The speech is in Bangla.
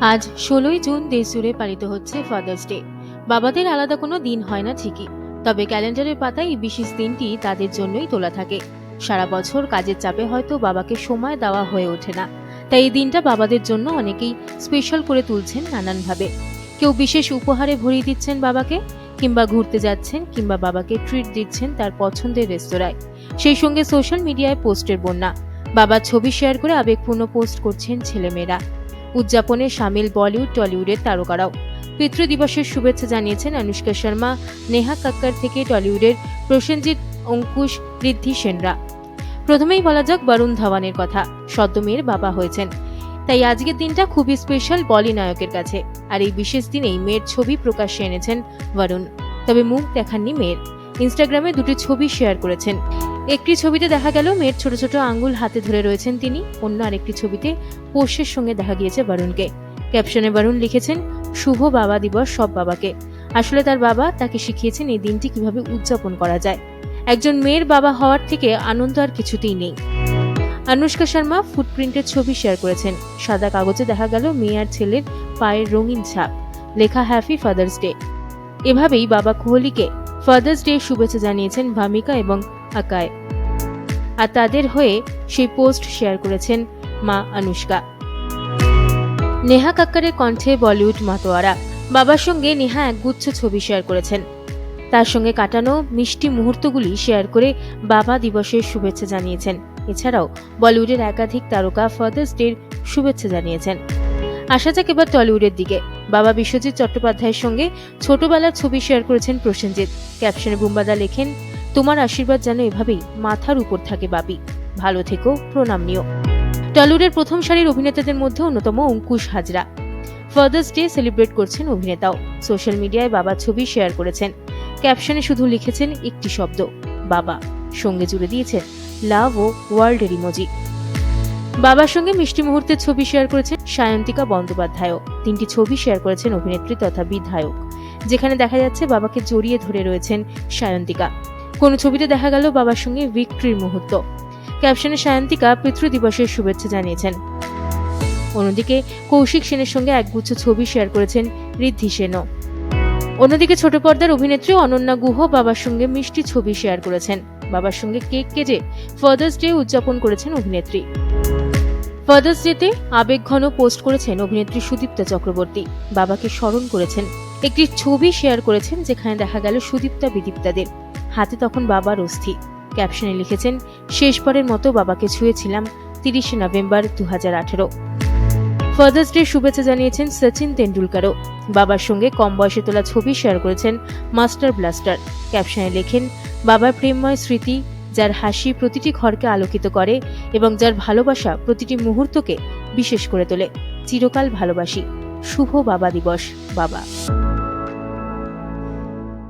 আজ ষোলোই জুন দেশ জুড়ে পালিত হচ্ছে ফাদার্স ডে বাবাদের আলাদা কোনো দিন হয় না ঠিকই, তবে ক্যালেন্ডারের পাতায় এই বিশেষ দিনটি তাদের জন্যই তোলা থাকে। সারা বছর কাজের চাপে হয়তো বাবাকে সময় দেওয়া হয়ে ওঠে না, তাই এই দিনটা বাবাদের জন্য অনেকেই স্পেশাল করে তুলছেন নানানভাবে। কেউ বিশেষ উপহারে ভরিয়ে দিচ্ছেন বাবাকে, কিংবা ঘুরতে যাচ্ছেন, কিংবা বাবাকে ট্রিট দিচ্ছেন তার পছন্দের রেস্তোরাঁয়। সেই সঙ্গে সোশ্যাল মিডিয়ায় পোস্টের বন্যা। বাবার ছবি শেয়ার করে আবেগপূর্ণ পোস্ট করছেন ছেলেমেয়েরা। উদযাপনে সামিল বলিউড, টলিউডের তারকারাও। পিতৃ দিবসের শুভেচ্ছা জানিয়েছেন অনুষ্কা শর্মা, নেহা কাক্কর থেকে টলিউডের প্রসেনজিৎ, অঙ্কুশ, ঋদ্ধি সেনরা। প্রথমেই বলা যাক বরুণ ধাওয়ানের কথা, সদ্য মেয়ের বাবা হয়েছেন। তাই আজকের দিনটা খুবই স্পেশাল বলি নায়কের কাছে। আর এই বিশেষ দিনেই মেয়ের ছবি প্রকাশ্যে এনেছেন বরুণ। তবে মুখ দেখাননি মেয়ের। ইনস্টাগ্রামে দুটি ছবি শেয়ার করেছেন। একটি ছবিতে দেখা গেল মেয়ের ছোট ছোট আঙ্গুল হাতে ধরে রয়েছেন তিনি। অন্য আরেকটি ছবিতে পোষ্যের সঙ্গে দেখা গিয়েছে বরুণকে ক্যাপশনে বরুণ লিখেছেন, শুভ বাবা দিবস সব বাবাকে। আসলে তার বাবা তাকে শিখিয়েছেন এই দিনটি কীভাবে উদযাপন করা যায়। একজন মেয়ের বাবা হওয়ার থেকে আনন্দ আর কিছুতেই নেই। অনুষ্কা শর্মা ফুটপ্রিন্টের ছবি শেয়ার করেছেন। সাদা কাগজে দেখা গেল মেয়ে আর ছেলের পায়ের রঙিন ছাপ। লেখা, হ্যাপি ফাদার্স ডে। এভাবেই বাবা কোহলিকে ফাদার্স ডে শুভেচ্ছা জানিয়েছেন ভামিকা এবং আকায়। আর তাদের হয়ে সেই পোস্ট শেয়ার করেছেন মা অনুষ্কা। নেহা কাক্কারের কণ্ঠে বলিউড মাতোয়ারা। বাবার সঙ্গে নেহা একগুচ্ছ ছবি শেয়ার করেছেন। তার সঙ্গে কাটানো মিষ্টি মুহূর্তগুলি শেয়ার করে বাবা দিবসের শুভেচ্ছা জানিয়েছেন। এছাড়াও বলিউডের একাধিক তারকা ফাদার্স ডের শুভেচ্ছা জানিয়েছেন। আসা যাক এবার টলিউডের দিকে। বাবা বিশ্বজিৎ চট্টোপাধ্যায়ের সঙ্গে ছোটবেলার ছবি শেয়ার করেছেন প্রসেনজিৎ। ক্যাপশনে বুম্বাদা লেখেন তোমার আশীর্বাদ যেন এভাবেই মাথার উপর থাকে, বাপি। ভালো থেকো, প্রণাম নিও। টলিউডের প্রথম সারির অভিনেতাদের মধ্যে অন্যতম Ankush Hazra. Fathers day celebrate করছেন অভিনেতাও। সোশ্যাল মিডিয়ায় বাবার ছবি শেয়ার করেছেন। ক্যাপশনে শুধু লিখেছেন একটি শব্দ, বাবা। সঙ্গে জুড়ে দিয়েছেন লাভ ও ওয়ার্ল্ডের ইমোজি বাবার সঙ্গে মিষ্টি মুহূর্তের ছবি শেয়ার করেছেন সায়ন্তিকা বন্দ্যোপাধ্যায়ও। তিনটি ছবি শেয়ার করেছেন অভিনেত্রী তথা বিধায়ক। যেখানে দেখা যাচ্ছে বাবাকে জড়িয়ে ধরে রয়েছেন সায়ন্তিকা। কোনো ছবিতে দেখা গেল বাবার সঙ্গে ভিক্টরির মুহূর্ত। ক্যাপশনে সায়ন্তিকা পিতৃ দিবসের শুভেচ্ছা জানিয়েছেন। অন্যদিকে কৌশিক সেনের সঙ্গে একগুচ্ছ ছবি শেয়ার করেছেন ঋদ্ধি সেনও। অন্যদিকে ছোট পর্দার অভিনেত্রী অনন্যা গুহ বাবার সঙ্গে মিষ্টি ছবি শেয়ার করেছেন। বাবার সঙ্গে কেক কেটে ফাদার্স ডে উদযাপন করেছেন অভিনেত্রী। ফাদার্স ডেতে আবেগঘন পোস্ট করেছেন অভিনেত্রী সুদীপ্তা চক্রবর্তী। বাবাকে স্মরণ করেছেন। একটি ছবি শেয়ার করেছেন যেখানে দেখা গেল সুদীপ্তা বিদীপ্তাদের। হাতে তখন বাবার অস্থি। ক্যাপশনে লিখেছেন, শেষবারের মতো বাবাকে ছুঁয়েছিলাম তিরিশে নভেম্বর দু হাজার আঠেরো। ফাদার্স ডে শুভেচ্ছা জানিয়েছেন সচিন তেন্ডুলকারও। বাবার সঙ্গে কম বয়সে তোলা ছবি শেয়ার করেছেন মাস্টার ব্লাস্টার। ক্যাপশনে লেখেন, বাবার প্রেমময় স্মৃতি, যার হাসি প্রতিটি ঘরকে আলোকিত করে এবং যার ভালোবাসা প্রতিটি মুহূর্তকে বিশেষ করে তোলে। চিরকাল ভালোবাসি। শুভ বাবা দিবস, বাবা।